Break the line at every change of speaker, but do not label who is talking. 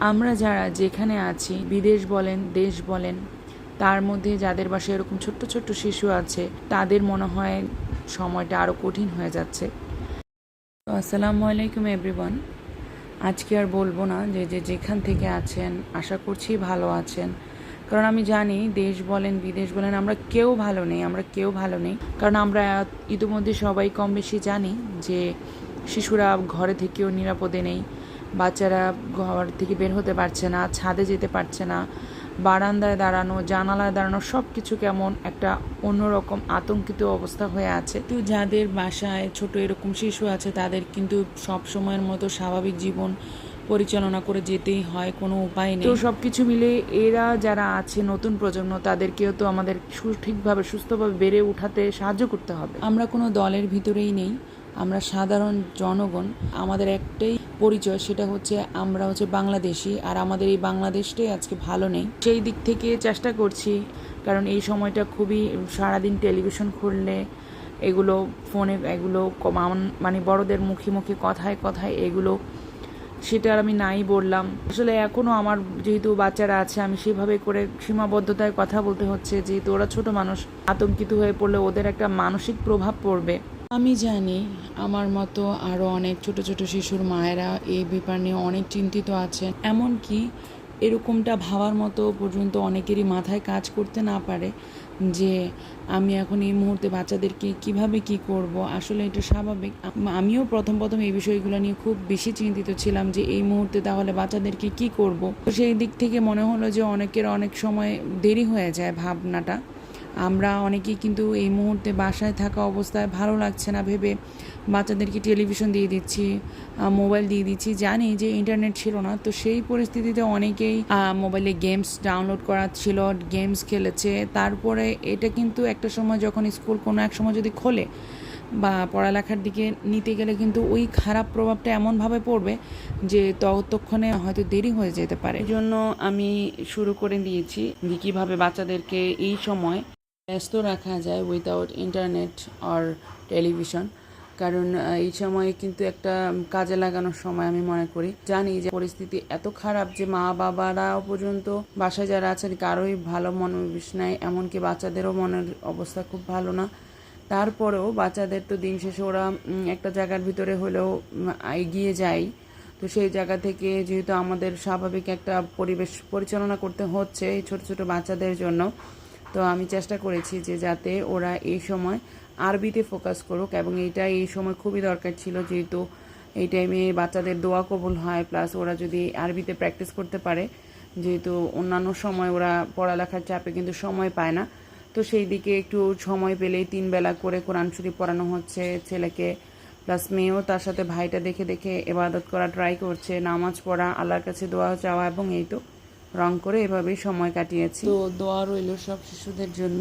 আমরা যারা যেখানে আছি, বিদেশ বলেন, দেশ বলেন, তার মধ্যে যাদের বাসায় এরকম ছোট্ট ছোট্ট শিশু আছে, তাদের মনে হয় সময়টা আরও কঠিন হয়ে যাচ্ছে। আসসালামু আলাইকুম এভরিওয়ান। আজকে আর বলব না যে যে যেখান থেকে আছেন, আশা করছি ভালো আছেন। কারণ আমি জানি দেশ বলেন, বিদেশ বলেন, আমরা কেউ ভালো নেই, আমরা কেউ ভালো নেই। কারণ আমরা ইতিমধ্যে সবাই কম বেশি জানি যে, শিশুরা ঘরে থেকেও নিরাপদে নেই বাচ্চারা ঘর থেকে বের হতে পারছে না ছাদে যেতে পারছে না বারান্দায় দাঁড়ানো জানালায় দাঁড়ানো সব কিছু কেমন একটা অন্যরকম আতঙ্কিত অবস্থা হয়ে আছে। তো যাদের বাসায় ছোট এরকম শিশু আছে তাদের কিন্তু সব সময়ের মতো স্বাভাবিক জীবন পরিচালনা করে যেতেই হয় কোনো উপায় নেই। তো সব কিছু মিলে এরা যারা আছে নতুন প্রজন্ম তাদেরকেও তো আমাদের সঠিকভাবে সুস্থভাবে বেড়ে উঠাতে সাহায্য করতে হবে। আমরা কোনো দলের ভিতরেই নেই। আমরা সাধারণ জনগণ, আমাদের একটাই পরিচয়, সেটা হচ্ছে আমরা হচ্ছে বাংলাদেশি আর আমাদের এই বাংলাদেশটাই আজকে ভালো নেই। সেই দিক থেকে চেষ্টা করছি, কারণ এই সময়টা খুবই সারাদিন টেলিভিশন খুললে এগুলো ফোনে, এগুলো মানে বড়দের মুখে মুখে কথায় কথায় এগুলো, সেটা আমি নাই বললাম। আসলে এখনও আমার যেহেতু বাচ্চারা আছে, আমি সেভাবে করে সীমাবদ্ধতায় কথা বলতে হচ্ছে, যেহেতু ওরা ছোট মানুষ, আতঙ্কিত হয়ে পড়লে ওদের একটা মানসিক প্রভাব পড়বে। আমি জানি আমার মতো আরও অনেক ছোট ছোট শিশুর মায়েরা এই ব্যাপার নিয়ে অনেক চিন্তিত আছেন। এমনকি এরকমটা ভাবার মতো পর্যন্ত অনেকেরই মাথায় কাজ করতে না পারে যে আমি এখন এই মুহূর্তে বাচ্চাদেরকে কীভাবে কি করব। আসলে এটা স্বাভাবিক। আমিও প্রথম প্রথম এই বিষয়গুলো নিয়ে খুব বেশি চিন্তিত ছিলাম যে এই মুহূর্তে তাহলে বাচ্চাদেরকে কি করব। তো সেই দিক থেকে মনে হলো যে অনেকের অনেক সময় দেরি হয়ে যায় ভাবনাটা। আমরা অনেকেই কিন্তু এই মুহূর্তে বাসায় থাকা অবস্থায় ভালো লাগছে না ভেবে বাচ্চাদেরকে টেলিভিশন দিয়ে দিচ্ছি মোবাইল দিয়ে দিচ্ছি। জানি যে ইন্টারনেট ছিল না, তো সেই পরিস্থিতিতে অনেকেই মোবাইলে গেমস ডাউনলোড করা ছিল গেমস খেলেছে। তারপরে এটা কিন্তু একটা সময় যখন স্কুল কোনো এক সময় যদি খোলে বা পড়ালেখার দিকে নিতে গেলে কিন্তু ওই খারাপ প্রভাবটা এমনভাবে পড়বে যে ততক্ষণে হয়তো দেরি হয়ে যেতে পারে। এই জন্য আমি শুরু করে দিয়েছি যে কীভাবে বাচ্চাদেরকে এই সময় ব্যস্ত রাখা যায় উইদাউট ইন্টারনেট আর টেলিভিশন কারণ এই সময় কিন্তু একটা কাজে লাগানোর সময় আমি মনে করি। জানি যে পরিস্থিতি এত খারাপ যে মা বাবারাও পর্যন্ত বাসায় যারা আছেন, কারোই ভালো মনোবিষ নাই, এমনকি বাচ্চাদেরও মনের অবস্থা খুব ভালো না। তারপরেও বাচ্চাদের তো দিন শেষে ওরা একটা জায়গার ভিতরে হলেও এগিয়ে যায়। তো সেই জায়গা থেকে যেহেতু আমাদের স্বাভাবিক একটা পরিবেশ পরিচালনা করতে হচ্ছে এই ছোট ছোট বাচ্চাদের জন্য তো আমি চেষ্টা করেছি যে যাতে ওরা এই সময় আরবিতে ফোকাস করুক এবং এইটা এই সময় খুবই দরকার ছিল যেহেতু এই টাইমে বাচ্চাদের দোয়া কবুল হয় প্লাস ওরা যদি আরবিতে প্র্যাকটিস করতে পারে, যেহেতু অন্যান্য সময় ওরা পড়ালেখার চাপে কিন্তু সময় পায় না, তো সেই দিকে একটু সময় পেলেই তিন বেলা করে কোরআন শরীফ পড়ানো হচ্ছে, ছেলেকে প্লাস মেয়েও তার সাথে ভাইটা দেখে দেখে এবাদত করা ট্রাই করছে, নামাজ পড়া, আল্লাহর কাছে দোয়া চাওয়া এবং এই তো। রং করে এভাবেই সময় কাটিয়েছি। তো দোয়া রইল সব শিশুদের জন্য।